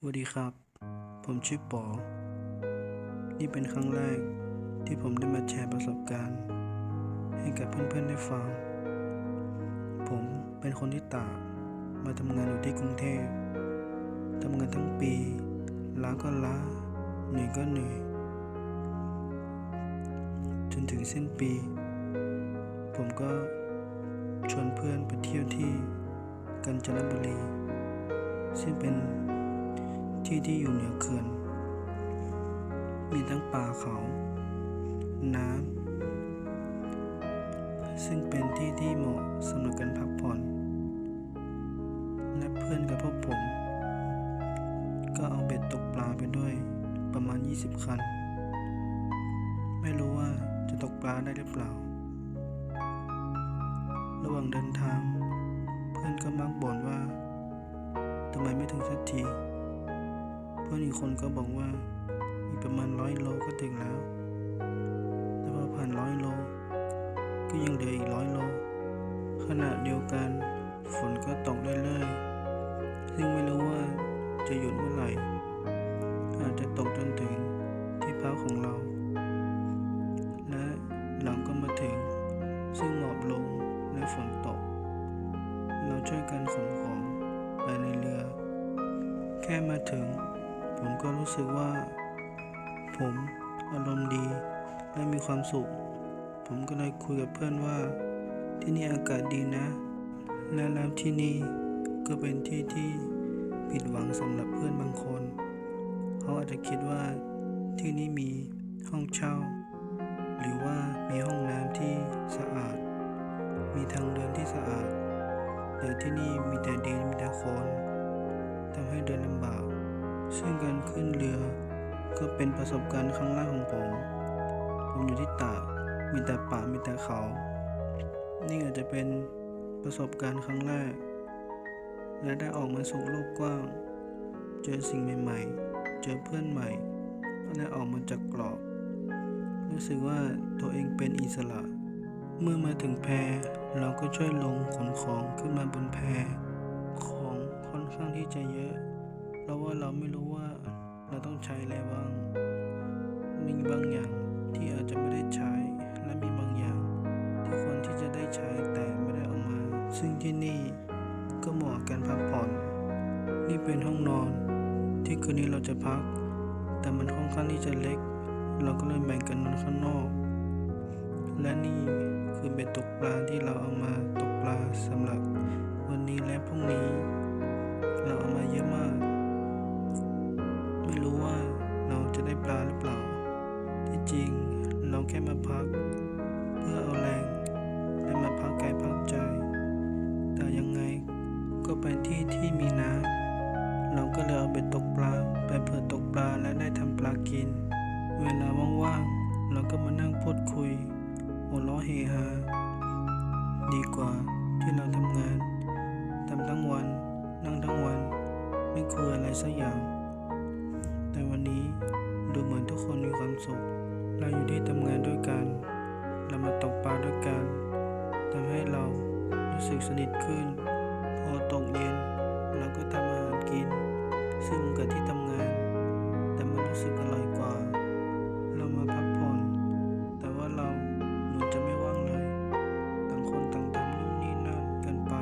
สวัสดีครับ ผมชื่อปอ นี่เป็นครั้งแรกที่ผมได้มาแชร์ประสบการณ์ ให้กับเพื่อนๆได้ฟัง ผมเป็นคนที่ตากมาทำงานอยู่ที่กรุงเทพทำงานทั้งปีล้าก็ล้าเหนื่อยก็เหนื่อย จนถึงสิ้นปี ผมก็ชวนเพื่อนไปเที่ยวที่กาญจนบุรี ซึ่งเป็น ที่ที่อยู่เหนือเขื่อน มีทั้งป่าเขา น้ำ ซึ่งเป็นที่ที่เหมาะสำหรับการพักผ่อน และเพื่อนกับพวกผม ก็เอาเบ็ดตกปลาไปด้วยประมาณ 20 คัน ไม่รู้ว่าจะตกปลาได้หรือเปล่า ระหว่างเดินทาง เพื่อนก็มักบ่นว่าทำไมไม่ถึงสักที พื่อนอีกคนก็บอกว่าอีกประมาณร้อยโลก็ถึงแล้ว แต่พอผ่านร้อยโล ก็ยังเหลืออีกร้อยโล ขณะเดียวกัน ฝนก็ตกเรื่อยๆซึ่งไม่รู้ว่าจะหยุดเมื่อไหร่ อาจจะตกจนถึงที่พักของเรา และหลังก็มาถึง ซึ่งหมอบลงและฝนตก เราช่วยกันขนของไปในเรือ แค่มาถึง ผมก็รู้สึกว่า ผมอารมณ์ดีและมีความสุข ผมก็เลยคุยกับเพื่อนว่า ที่นี่อากาศดีนะ และแล้วที่นี่ก็เป็นที่ที่ผิดหวังสำหรับเพื่อนบางคน เขาอาจจะคิดว่าที่นี่มีห้องเช่า หรือว่ามีห้องน้ำที่สะอาด มีทางเดินที่สะอาด แต่ที่นี่มีแต่ดินมีแต่โคลนทำให้เดินลำบาก ซึ่งการขึ้นเรือก็เป็นประสบการณ์ครั้งแรกของผม ผมอยู่ที่ตาก มีแต่ป่า มีแต่เขา นี่อาจจะเป็นประสบการณ์ครั้งแรก และได้ออกมาสู่โลกกว้าง เจอสิ่งใหม่ ๆ เจอเพื่อนใหม่ และออกมาจากกรอบ รู้สึกว่าตัวเองเป็นอิสระ เมื่อมาถึงแพเราก็ช่วยลงขนของขึ้นมาบนแพของค่อนข้างที่จะเยอะ เราว่าเราไม่รู้ว่าเราต้องใช้อะไรบ้าง มีบางอย่างที่อาจจะไม่ได้ใช้ และมีบางอย่างที่ควรที่จะได้ใช้แต่ไม่ได้เอามา ซึ่งที่นี่ก็เหมาะกับการพักผ่อน นี่เป็นห้องนอน ที่คืนนี้เราจะพัก แต่มันค่อนข้างที่จะเล็ก เราก็เลยแบ่งกันนอนข้างนอก และนี่คือเบ็ดตกปลาที่เราเอามาตกปลาสำหรับวันนี้และพรุ่งนี้ เราเอามาเยอะมาก รู้ว่าเราจะได้ปลาหรือเปล่า ที่จริงเราแค่มาพัก เพื่อเอาแรงและมาพักกายพักใจ แต่ยังไงก็เป็นที่ที่มีน้ำเราก็เลยเอาเบ็ดตกปลา ไปเผื่อตกปลาและได้ทำปลากิน เวลาว่างๆเราก็มานั่งพูดคุยหัวเราะเฮฮาดีกว่าที่เราทำงานทำทั้งวัน นั่งทั้งวัน ไม่คุยอะไรสักอย่าง แต่วันนี้ดูเหมือนทุกคนมีความสุข เราอยู่ที่ทำงานด้วยกัน เรามาตกปลาด้วยกันทำให้เรารู้สึกสนิทขึ้น พอตกเย็นเราก็ทำอาหารกิน ซึ่งเหมือนกับที่ทำงาน แต่มันรู้สึกอร่อยกว่า เรามาพักผ่อน แต่ว่าเราเหมือนจะไม่ว่างเลยต่างคนต่างทำนู่นนี่นั่นกันไป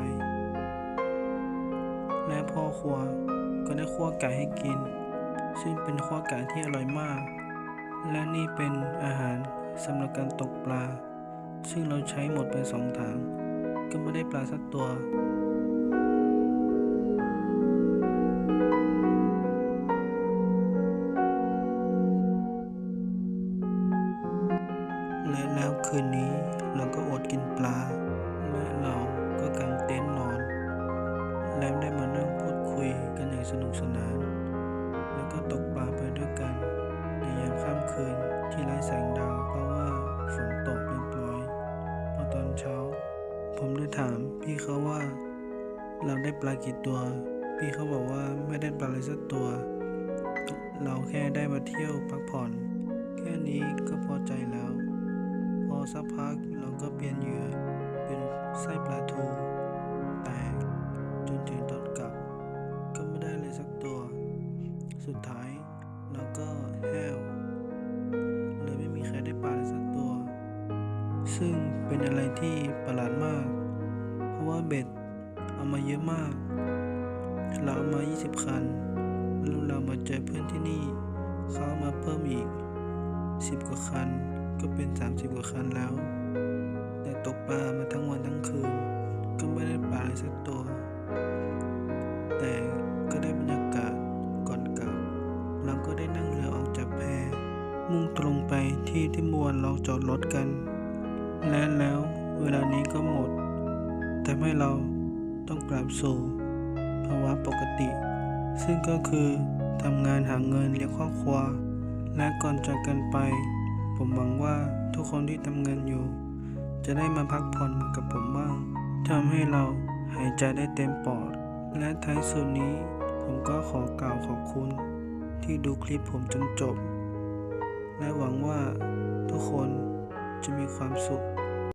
และพ่อครัวก็ได้คั่วไก่ให้กิน ซึ่งเป็นคั่วไก่ที่อร่อยมาก และนี่เป็นอาหารสำหรับการตกปลา ซึ่งเราใช้หมดไปสองถัง ก็ไม่ได้ปลาสักตัวและแล้วคืนนี้เราก็อดกินปลา และเราก็กางเต็นท์นอน แล้วได้มานั่งพูดคุยกันอย่างสนุกสนาน ผมได้ถามพี่เขาว่า เราได้ปลากี่ตัว พี่เขาบอกว่าไม่ได้ปลาเลยสักตัว เราแค่ได้มาเที่ยวพักผ่อน แค่นี้ก็พอใจแล้ว พอสักพักเราก็เปลี่ยนเหยื่อเป็นไส้ปลาทู แต่จนถึงตอนกลับ ก็ไม่ได้เลยสักตัว สุดท้ายเราก็แห้วเลยไม่มีใครได้ปลาเลยสักตัว ซึ่งเป็นอะไรที่ประหลาดมาก ว่าเบ็ดเอามาเยอะมาก เราเอามา 20 คัน แล้วเรามาเจอเพื่อนที่นี่ เขาามาเพิ่มอีก 10 กว่าคัน ก็เป็น 30 กว่าคันแล้ว แต่ตกปลามาทั้งวันทั้งคืน ก็ไม่ได้ปลาเลยสักตัว แต่ก็ได้บรรยากาศก่อนกลับ เราก็ได้นั่งเรือออกจากแพ มุ่งตรงไปที่ที่มวนเราจอดรถกัน และแล้วเวลานี้ก็หมด ทำให้เราต้องกลับสู่ภาวะปกติ ซึ่งก็คือทำงานหาเงินเลี้ยงครอบครัว และก่อนจากกันไป ผมหวังว่าทุกคนที่ทำงานอยู่ จะได้มาพักผ่อนกับผมบ้างทำให้เราหายใจได้เต็มปอด และท้ายสุดนี้ผมก็ขอกล่าวขอบคุณ ที่ดูคลิปผมจนจบ และหวังว่าทุกคนจะมีความสุข